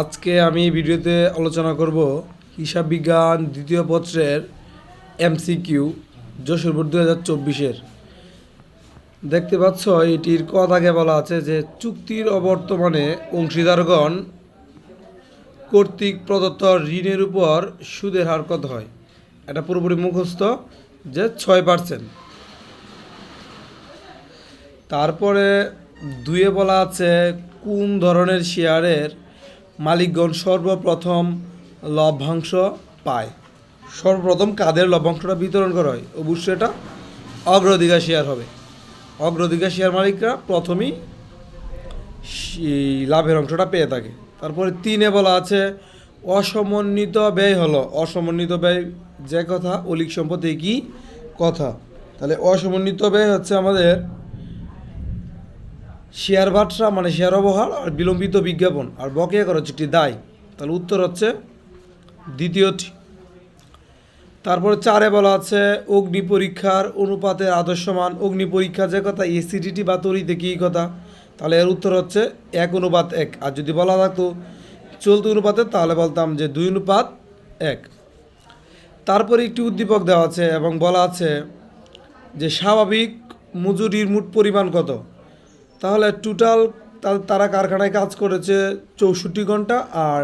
আজকে আমি ভিডিওতে আলোচনা করব হিসাব বিজ্ঞান দ্বিতীয় পত্রের এমসিকিউ যশোর বোর্ড দু হাজার চব্বিশের। দেখতে পাচ্ছ, এটির আগে বলা আছে যে চুক্তির অবর্তমানে অংশীদারগণ কর্তৃক প্রদত্ত ঋণের উপর সুদের হার কত হয়? এটা পুরোপুরি মুখস্থ যে ছয় পার্সেন্ট তারপরে দুয়ে বলা আছে কোন ধরনের শেয়ারের মালিকগণ সর্বপ্রথম লভ্যাংশ পায়? সর্বপ্রথম কাদের লভ্যাংশটা বিতরণ করা হয়? অবশ্যই এটা অগ্রাধিকার শেয়ার হবে। অগ্রাধিকার শেয়ার মালিকরা প্রথমেই লাভের অংশটা পেয়ে থাকে। তারপরে তিনে বলা আছে, অসমন্বিত ব্যয় হলো, অসমন্বিত ব্যয় যে কথা, অলিক সম্পত্তি কি? কথা। তাহলে অসমন্বিত ব্যয় হচ্ছে আমাদের শেয়ার বাটরা মানে শেয়ার অবহার আর বিলম্বিত বিজ্ঞাপন। আর বকেয়া হচ্ছে একটি দায়। তাহলে উত্তর হচ্ছে দ্বিতীয়টি। তারপরে চারে বলা আছে, অগ্নি পরীক্ষার অনুপাতের আদর্শমান অগ্নি পরীক্ষা যে কথা এসিডিটি বা তরিতে কী কথা। তাহলে এর উত্তর হচ্ছে এক অনুপাত এক। আর যদি বলা থাকতো চলতি অনুপাতে, তাহলে বলতাম যে দুই অনুপাত এক। তারপরে একটি উদ্দীপক দেওয়া আছে এবং বলা আছে যে স্বাভাবিক মজুরির মোট পরিমাণ কত? তাহলে টোটাল তারা কারখানায় কাজ করেছে চৌষট্টি ঘণ্টা আর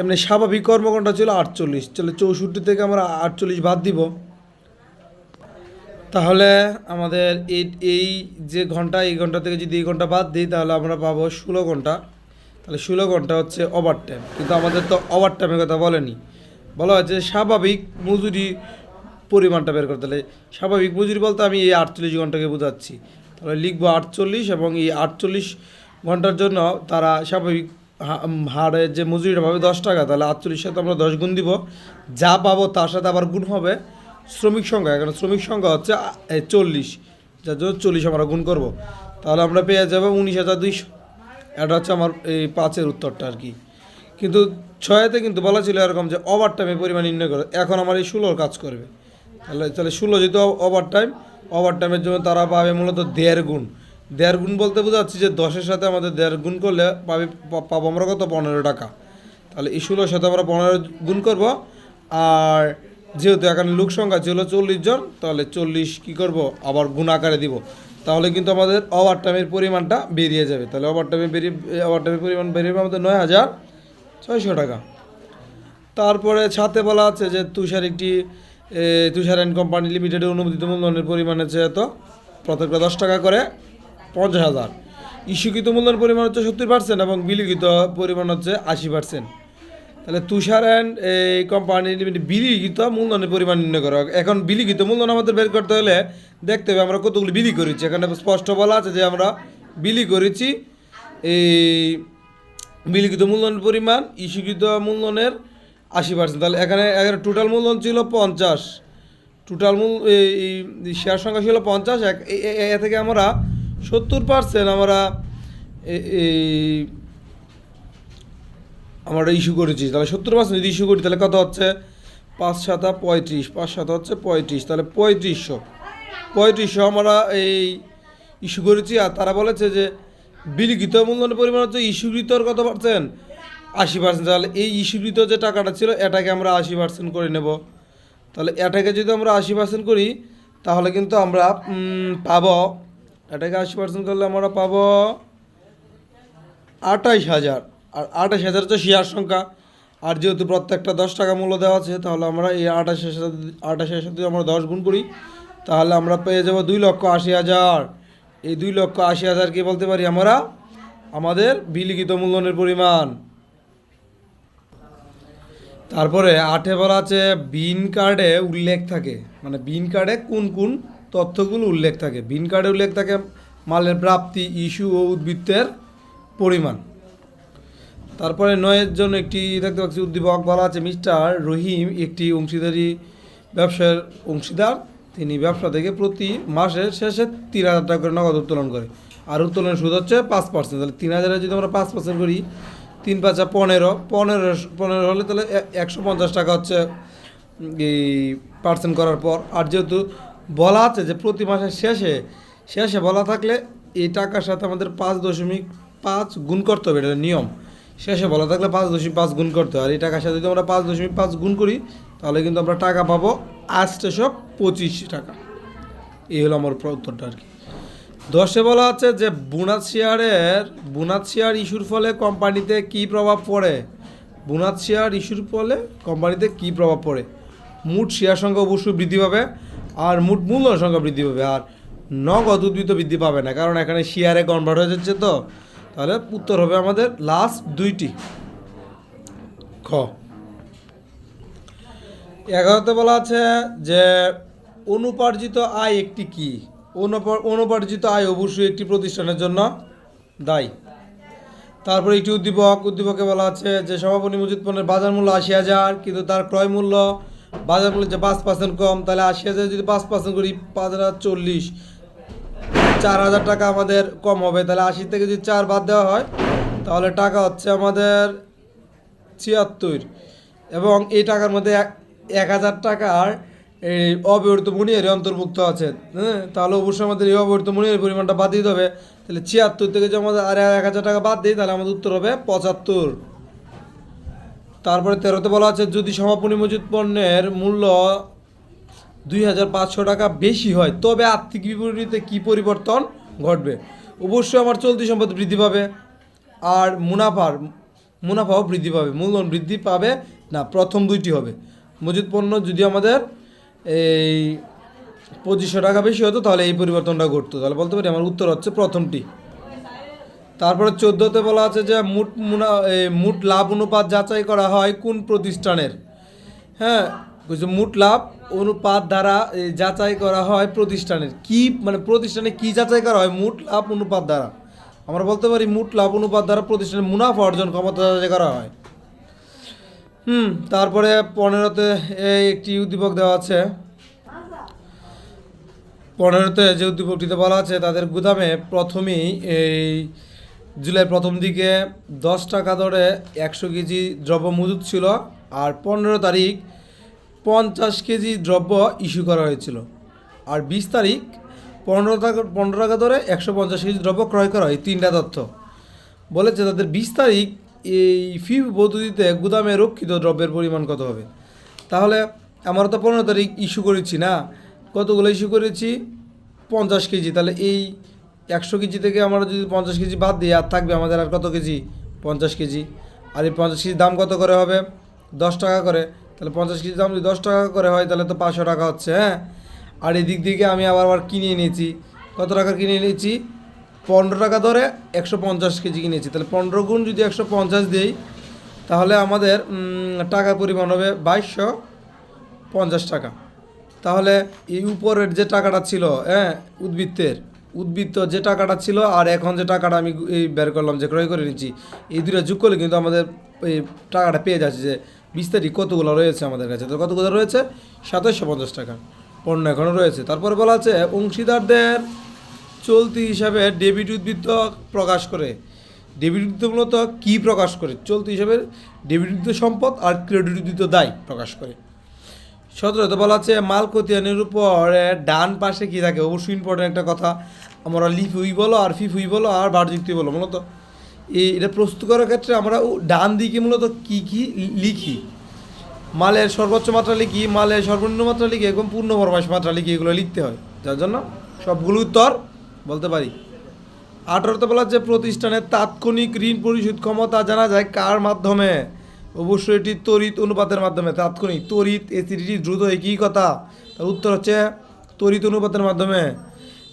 এমনি স্বাভাবিক কর্মঘণ্টা ছিল আটচল্লিশ। তাহলে চৌষট্টি থেকে আমরা আটচল্লিশ বাদ দিব। তাহলে আমাদের এই এই যে ঘণ্টা, এই ঘণ্টা থেকে যদি এই ঘণ্টা বাদ দিই, তাহলে আমরা পাবো ষোলো ঘণ্টা। তাহলে ষোলো ঘণ্টা হচ্ছে ওভার টাইম কিন্তু আমাদের তো ওভার টাইমের কথা বলেনি। বলা হয়েছে স্বাভাবিক মজুরি পরিমাণটা বের করতে। স্বাভাবিক মজুরি বলতে আমি এই আটচল্লিশ ঘন্টাকে বোঝাচ্ছি। তাহলে লিখব আটচল্লিশ এবং এই আটচল্লিশ ঘণ্টার জন্য তারা স্বাভাবিক হারে যে মজুরিটা পাবে দশ টাকা, তাহলে আটচল্লিশ সাথে আমরা দশ গুণ দিব। যা পাবো তার সাথে আবার গুণ হবে শ্রমিক সংখ্যা, কারণ শ্রমিক সংখ্যা হচ্ছে চল্লিশ। যার জন্য চল্লিশ আমরা গুণ করব। তাহলে আমরা পেয়ে যাব উনিশ হাজার দুইশো। এটা হচ্ছে আমার এই পাঁচের উত্তরটা আর কি। কিন্তু ছয়তে কিন্তু বলা ছিল এরকম যে ওভার টাইমে পরিমাণ নির্ণয় করে। এখন আমার এই ষোলোর কাজ করবে। তাহলে তাহলে ষোলো যেহেতু ওভার টাইম ওভার টাইমের জন্য তারা পাবে মূলত দেড় গুণ। দেড় গুণ বলতে বোঝাচ্ছি যে দশের সাথে আমাদের দেড় গুণ করলে পাবে পাবো আমরা কত? পনেরো টাকা। তাহলে ষোলোর সাথে আমরা পনেরো গুণ করব। আর যেহেতু এখানে লোক সংখ্যা ছিল চল্লিশ জন, তাহলে চল্লিশ কী করব? আবার গুণ আকারে দিব। তাহলে কিন্তু আমাদের ওভার টাইমের পরিমাণটা বেরিয়ে যাবে। তাহলে ওভার টাইমে বেরিয়ে ওভার টাইমের পরিমাণ বেরিয়ে আমাদের নয় হাজার ছয়শো টাকা। তারপরে ছাতে বলা আছে যে তুষার একটি তুষার অ্যান্ড কোম্পানি লিমিটেডের অনুমোদিত মূলধনের পরিমাণ হচ্ছে এত? প্রত্যেকটা দশ টাকা করে পঞ্চাশ হাজার। ইস্যুকৃত মূলধনের পরিমাণ হচ্ছে সত্তর পার্সেন্ট এবং বিলিখিত পরিমাণ হচ্ছে আশি পার্সেন্ট তাহলে তুষার অ্যান্ড এই কোম্পানি লিমিটেড বিলিখিত মূলধনের পরিমাণ নির্ণয় করা। এখন বিলিখিত মূলধন আমাদের বের করতে হলে দেখতে হবে আমরা কতগুলো বিলি করেছি। এখানে স্পষ্ট বলা আছে যে আমরা বিলি করেছি। এই বিলিখিত মূলধনের পরিমাণ, ইস্যুকৃত মূলধনের আশি পার্সেন্ট তাহলে এখানে এখানে টোটাল মূলধন ছিল পঞ্চাশ। টোটাল মূল এই শেয়ার সংখ্যা ছিল পঞ্চাশ। এক, এ- থেকে আমরা সত্তর পার্সেন্ট আমরা এই আমরা ইস্যু করেছি। তাহলে সত্তর পার্সেন্ট যদি ইস্যু করি, তাহলে কত হচ্ছে? পাঁচ সাতা পঁয়ত্রিশ। পাঁচ সাতা হচ্ছে পঁয়ত্রিশ। তাহলে পঁয়ত্রিশশো। পঁয়ত্রিশশো আমরা এই ইস্যু করেছি। আর তারা বলেছে যে বিলিখিত মূলধনের পরিমাণ হচ্ছে ইস্যুকৃতর কত পার্সেন্ট আশি পার্সেন্ট তাহলে এই ইস্যুকৃত যে টাকাটা ছিল, এটাকে আমরা আশি পার্সেন্ট করে নেব। তাহলে এটাকে যদি আমরা আশি পার্সেন্ট করি, তাহলে কিন্তু আমরা পাবো, এটাকে আশি পার্সেন্ট করলে আমরা পাবো আঠাইশ হাজার। আর আঠাশ হাজার হচ্ছে শেয়ার সংখ্যা। আর যেহেতু প্রত্যেকটা দশ টাকা মূল্য দেওয়া আছে, তাহলে আমরা এই আঠাশের সাথে আঠাশের সাথে আমরা দশ গুণ করি, তাহলে আমরা পেয়ে যাব দুই লক্ষ আশি হাজার। এই দুই লক্ষ আশি হাজার কি বলতে পারি আমরা আমাদের বিলিখিত মূলধনের পরিমাণ। তারপরে আটে বলা আছে বিন কার্ডে উল্লেখ থাকে। মানে বিন কার্ডে কোন কোন তথ্যগুলো উল্লেখ থাকে। বিন কার্ডে উল্লেখ থাকে মালের প্রাপ্তি, ইস্যু ও উদ্বৃত্তের পরিমাণ। তারপরে নয়ের জন্য একটি দেখতে পাচ্ছি উদ্দীপক বলা আছে, মিস্টার রহিম একটি অংশীদারি ব্যবসার অংশীদার। তিনি ব্যবসা থেকে প্রতি মাসের শেষে তিন হাজার টাকা করে নগদ উত্তোলন করে। আর উত্তোলনের সুদ হচ্ছে পাঁচ পার্সেন্ট তাহলে তিন হাজারে যদি আমরা পাঁচ পার্সেন্ট করি তিন পাঁচা পনেরো পনেরো পনেরো হলে তাহলে একশো পঞ্চাশ টাকা হচ্ছে এই পার্সেন্ট করার পর। আর যেহেতু বলা আছে যে প্রতি মাসের শেষে শেষে বলা থাকলে এই টাকার সাথে আমাদের পাঁচ দশমিক পাঁচ গুণ করতে হবে, এটা নিয়ম। শেষে বলা থাকলে পাঁচ দশমিক পাঁচ গুণ করতে হয়। আর এই টাকার সাথে যদি আমরা পাঁচ দশমিক পাঁচ গুণ করি, তাহলে কিন্তু আমরা টাকা পাবো আটশোশো পঁচিশ টাকা। এই হলো আমার উত্তরটা আর কি। দশে বলা আছে যে বুনাদ শেয়ারের বুনাদ শেয়ার ইস্যুর ফলে কোম্পানিতে কী প্রভাব পড়ে? বুনাদ শেয়ার ইস্যুর ফলে কোম্পানিতে কী প্রভাব পড়ে? মোট শেয়ার সংখ্যা অবশ্যই বৃদ্ধি পাবে আর মোট মূল্য সংখ্যা বৃদ্ধি পাবে আর নগদ উদ্বৃত্ত বৃদ্ধি পাবে না, কারণ এখানে শেয়ারে কনভার্ট হয়ে যাচ্ছে তো। তাহলে উত্তর হবে আমাদের লাস্ট দুইটি। খ। এগারোতে বলা আছে যে অনুপার্জিত আয় একটি কি? অনুপার্জিত আয় অবশ্যই একটি প্রতিষ্ঠানের জন্য দায়ী। তারপরে একটি উদ্দীপক, উদ্দীপকে বলা আছে যে সমাপনী মজুদ পণ্যের বাজার মূল্য আশি হাজার, কিন্তু তার ক্রয় মূল্য বাজার মূল্য যে পাঁচ পার্সেন্ট কম, তাহলে আশি হাজার যদি পাঁচ পার্সেন্ট করি, পাঁচ হাজার চল্লিশ, চার হাজার টাকা আমাদের কম হবে। তাহলে আশি থেকে যদি চার বাদ দেওয়া হয়, তাহলে টাকা হচ্ছে আমাদের ছিয়াত্তর। এবং এই টাকার মধ্যে এক- এক হাজার টাকার এই অব্যবহৃত মনিয়ারি অন্তর্ভুক্ত আছে হ্যাঁ? তাহলে অবশ্যই আমাদের এই অব্যবহৃত মনিয়ারি পরিমাণটা বাদ দিতে হবে। তাহলে ছিয়াত্তর থেকে যদি আমাদের আর এক হাজার টাকা বাদ দিই, তাহলে আমাদের উত্তর হবে পঁচাত্তর। তারপরে তেরোতে বলা আছে, যদি সমাপনী মজুদ পণ্যের মূল্য দুই হাজার পাঁচশো টাকা বেশি হয়, তবে আর্থিক বিপরীতে কী পরিবর্তন ঘটবে? অবশ্যই আমার চলতি সম্পদ বৃদ্ধি পাবে, আর মুনাফার, মুনাফাও বৃদ্ধি পাবে, মূলধন বৃদ্ধি পাবে না, প্রথম দুইটি হবে। মজুদ পণ্য যদি আমাদের এই পঁচিশশো টাকা বেশি হতো, তাহলে এই পরিবর্তনটা ঘটতো। তাহলে বলতে পারি আমার উত্তর হচ্ছে প্রথমটি। তারপরে চোদ্দোতে বলা আছে যে মুট মুনা মুট লাভ অনুপাত যাচাই করা হয় কোন প্রতিষ্ঠানের। হ্যাঁ মুট লাভ অনুপাত দ্বারা যাচাই করা হয় প্রতিষ্ঠানের। কি মানে প্রতিষ্ঠানে কি যাচাই করা হয়? মুট লাভ অনুপাত দ্বারা। আমরা বলতে পারি মুট লাভ অনুপাত দ্বারা প্রতিষ্ঠানের মুনাফা অর্জন ক্ষমতা যাচাই করা হয়। হুম, তারপরে পনেরোতে এই একটি উদ্দীপক দেওয়া আছে। পনেরোতে যে উদ্দীপকটিতে বলা আছে, তাদের গুদামে প্রথমেই এই জুলাই প্রথম দিকে দশ টাকা দরে একশো কেজি দ্রব্য মজুদ ছিল আর পনেরো তারিখ পঞ্চাশ কেজি দ্রব্য ইস্যু করা হয়েছিল। আর বিশ তারিখ পনেরো টাকা পনেরো টাকা দরে একশো পঞ্চাশ কেজি দ্রব্য ক্রয় করা হয়। তিনটা তথ্য। বলেছে তাদের বিশ তারিখ এই ফি পদ্ধতিতে গুদামে রক্ষিত দ্রব্যের পরিমাণ কত হবে? তাহলে আমরা তো পনেরো তারিখ ইস্যু করেছি না? কতগুলো ইস্যু করেছি? পঞ্চাশ কেজি। তাহলে এই একশো কেজি থেকে আমরা যদি পঞ্চাশ কেজি বাদ দিই, আর থাকবে আমাদের আর কত কেজি? পঞ্চাশ কেজি। আর এই পঞ্চাশ কেজির দাম কত করে হবে? দশ টাকা করে। তাহলে পঞ্চাশ কেজির দাম যদি দশ টাকা করে হয়, তাহলে তো পাঁচশো টাকা হচ্ছে হ্যাঁ? আর এই দিক থেকে আমি আবার আবার কিনে নিয়েছি কত টাকা কিনে নিয়েছি পনেরো টাকা ধরে একশো পঞ্চাশ কেজি কিনেছি। তাহলে পনেরো গুণ যদি একশো পঞ্চাশ দিই, তাহলে আমাদের টাকার পরিমাণ হবে বাইশশো পঞ্চাশ টাকা। তাহলে এই উপরের যে টাকাটা ছিল হ্যাঁ উদ্বৃত্তের, উদ্বৃত্ত যে টাকাটা ছিল আর এখন যে টাকাটা আমি এই বের করলাম, যে ক্রয় করে নিচ্ছি, এই দুটো যোগ করলে কিন্তু আমাদের এই টাকাটা পেয়ে যাচ্ছে যে বিশ তারিখ কতগুলো রয়েছে আমাদের কাছে। তো কতগুলো রয়েছে? সাতাশশো পঞ্চাশ টাকা। পণ্য এখনও রয়েছে। তারপরে বলা আছে অংশীদারদের চলতি হিসাবে ডেবিট উদ্বৃত্ত প্রকাশ করে। ডেবিট উদ্বৃত্ত মূলত কী প্রকাশ করে? চলতি হিসাবে ডেবিট উদ্বৃত্ত সম্পদ আর ক্রেডিট উদ্বৃত্ত দায় প্রকাশ করে। সতেরোতে বলা আছে, মাল খতিয়ানের উপর ডান পাশে কি থাকে? অবশ্যই ইম্পর্টেন্ট একটা কথা। আমরা লিফ হুই বলো আর ফিফ হুই বলো আর বারযুক্তি বলো মূলত। এই এটা প্রস্তুত করার ক্ষেত্রে আমরা ডান দিকে মূলত কি কি লিখি? মালের সর্বোচ্চ মাত্রা লিখি, মালের সর্বনিম্ন মাত্রা লিখি এবং পূর্ণ ফরমাস মাত্রা লিখি, এগুলো লিখতে হয়। যার জন্য সবগুলো উত্তর বলতে পারি। আঠারোতে বলা যে প্রতিষ্ঠানের তাৎক্ষণিক ঋণ পরিশোধ ক্ষমতা জানা যায় কার মাধ্যমে? অবশ্যই এটি তড়িৎ অনুপাতের মাধ্যমে তাৎক্ষণিক। তড়িৎ এসিডিটি দ্রুত একই কথা। তার উত্তর হচ্ছে তড়িৎ অনুপাতের মাধ্যমে।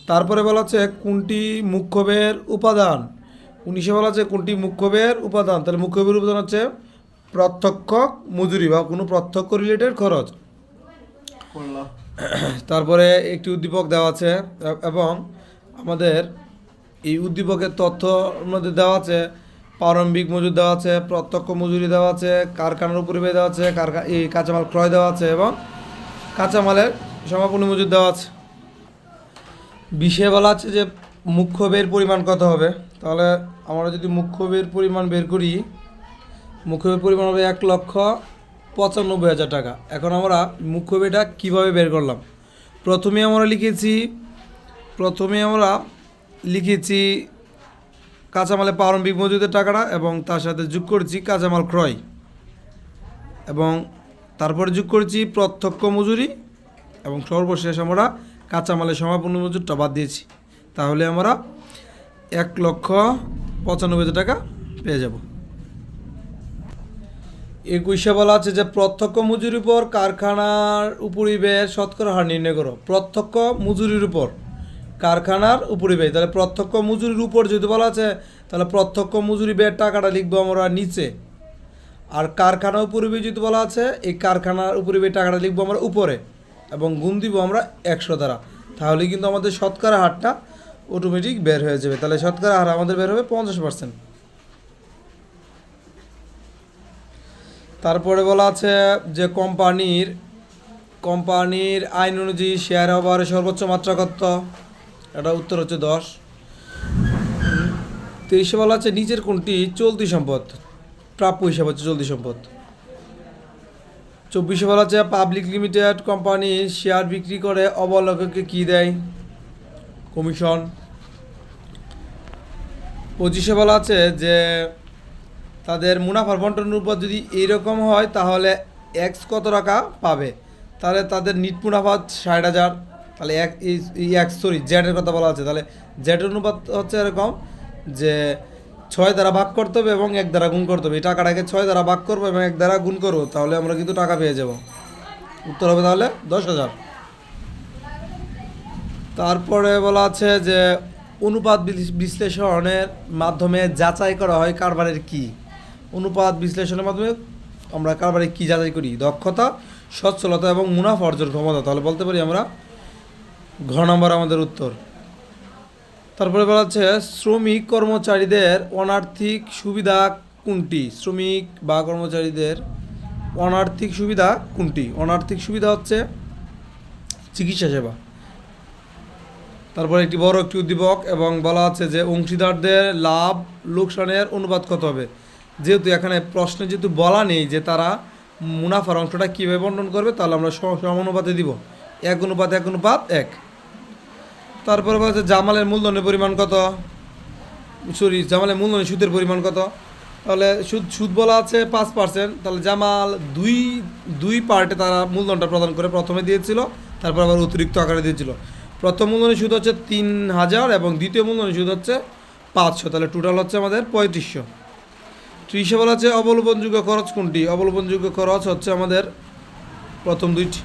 তারপরে বলা হচ্ছে কোনটি মুখ্যবের উপাদান? উনিশে বলা হচ্ছে কোনটি মুখ্যবের উপাদান? তাহলে মুখ্যবের উপাদান হচ্ছে প্রত্যক্ষ মজুরি বা কোনো প্রত্যক্ষ রিলেটেড খরচ। তারপরে একটি উদ্দীপক দেওয়া আছে এবং আমাদের এই উদ্দীপকের তথ্য মধ্যে দেওয়া আছে, প্রারম্ভিক মজুরি দেওয়া আছে, প্রত্যক্ষ মজুরি দেওয়া আছে, কারখানার উপরে দেওয়া আছে, কারখা এই কাঁচামাল ক্রয় দেওয়া আছে এবং কাঁচামালের সমাপনী মজুরি দেওয়া আছে। বিষে বলা আছে যে মুখ্য বের পরিমাণ কত হবে? তাহলে আমরা যদি মুখ্য বের পরিমাণ বের করি, মুখ্য বের পরিমাণ হবে এক লক্ষ পঁচানব্বই হাজার টাকা। এখন আমরা মুখ্য বেটা কীভাবে বের করলাম? প্রথমে আমরা লিখেছি প্রথমে আমরা লিখেছি কাঁচামালে প্রারম্ভিক মজুদের টাকাটা এবং তার সাথে যোগ করেছি কাঁচামাল ক্রয়। এবং তারপরে যোগ করেছি প্রত্যক্ষ মজুরি এবং সর্বশেষ আমরা কাঁচামালের সমাপন মজুরটা বাদ দিয়েছি। তাহলে আমরা এক লক্ষ পঁচানব্বই হাজার টাকা পেয়ে যাব। একুশে বলা আছে যে প্রত্যক্ষ মজুরির উপর কারখানার উপরি ব্যয়ের শতকরা হার নির্ণয় করো। প্রত্যক্ষ মজুরির উপর কারখানার উপরি ব্যয়। তাহলে প্রত্যক্ষ মজুরির উপর যদি বলা আছে, তাহলে প্রত্যক্ষ মজুরি ব্যয়ের টাকাটা লিখব আমরা নিচে। আর কারখানা উপরি ব্যয় যদি বলা আছে, এই কারখানার উপরি ব্যয় টাকাটা লিখব আমরা উপরে এবং গুণ দিব আমরা একশো দ্বারা। তাহলে কিন্তু আমাদের শতকরা হারটা অটোমেটিক বের হয়ে যাবে। তাহলে শতকরা হার আমাদের বের হবে পঞ্চাশ পার্সেন্ট তারপরে বলা আছে যে কোম্পানির কোম্পানির আইন অনুযায়ী শেয়ার হবার সর্বোচ্চ মাত্রা কত? এটা উত্তর হচ্ছে দশ। তেইশে বলা আছে নিচের কোনটি চলতি সম্পদ? প্রাপ্য হিসাব হচ্ছে চলতি সম্পদ। চব্বিশে বলা আছে, পাবলিক লিমিটেড কোম্পানি শেয়ার বিক্রি করে অবলোককে কি দেয়? কমিশন। পঁচিশে বলা আছে যে, তাদের মুনাফার বন্টনের উপর যদি এইরকম হয়, তাহলে এক্স কত টাকা পাবে? তাহলে তাদের নিট মুনাফা ষাট হাজার। তাহলে এক এক্স সরি জেডের কথা বলা আছে তাহলে জেডের অনুপাত হচ্ছে এরকম যে ছয় দ্বারা ভাগ করতে হবে এবং এক দ্বারা গুণ করতে হবে। এই টাকাটাকে ছয় দ্বারা ভাগ করব এবং এক দ্বারা গুণ করব, তাহলে আমরা কিন্তু টাকা পেয়ে যাব। উত্তর হবে তাহলে দশ হাজার। তারপরে বলা আছে যে অনুপাত বিশ্লেষণের মাধ্যমে যাচাই করা হয় কারবারের কি। অনুপাত বিশ্লেষণের মাধ্যমে আমরা কারবারের কি যাচাই করি? দক্ষতা, সচ্ছলতা এবং মুনাফা অর্জন ক্ষমতা। তাহলে বলতে পারি আমরা ঘ নম্বর আমাদের উত্তর। তারপরে বলা হচ্ছে শ্রমিক কর্মচারীদের অনার্থিক সুবিধা কোনটি? শ্রমিক বা কর্মচারীদের অনার্থিক সুবিধা কোনটি? অনার্থিক সুবিধা হচ্ছে চিকিৎসা সেবা। তারপরে একটি বড় একটি উদ্দীপক এবং বলা আছে যে, অংশীদারদের লাভ লোকসানের অনুপাত কত হবে? যেহেতু এখানে প্রশ্নে যেহেতু বলা নেই যে তারা মুনাফার অংশটা কীভাবে বন্টন করবে, তাহলে আমরা সমানুপাতে দিব। এক অনুপাত এক অনুপাত, এক। তারপরে আছে জামালের মূলধনের পরিমাণ কত? সরি জামালের মূলধনের সুদের পরিমাণ কত? তাহলে সুদ সুদ বলা আছে পাঁচ পার্সেন্ট তাহলে জামাল দুই দুই পার্টে তারা মূলধনটা প্রদান করে। প্রথমে দিয়েছিল, তারপর আবার অতিরিক্ত আকারে দিয়েছিল। প্রথম মূলধনের সুদ হচ্ছে তিন হাজার এবং দ্বিতীয় মূলধনের সুদ হচ্ছে পাঁচশো, তাহলে টোটাল হচ্ছে আমাদের পঁয়ত্রিশশো। ত্রিশে বলা আছে অবলম্বনযোগ্য খরচ কোনটি? অবলম্বনযোগ্য খরচ হচ্ছে আমাদের প্রথম দুইটি।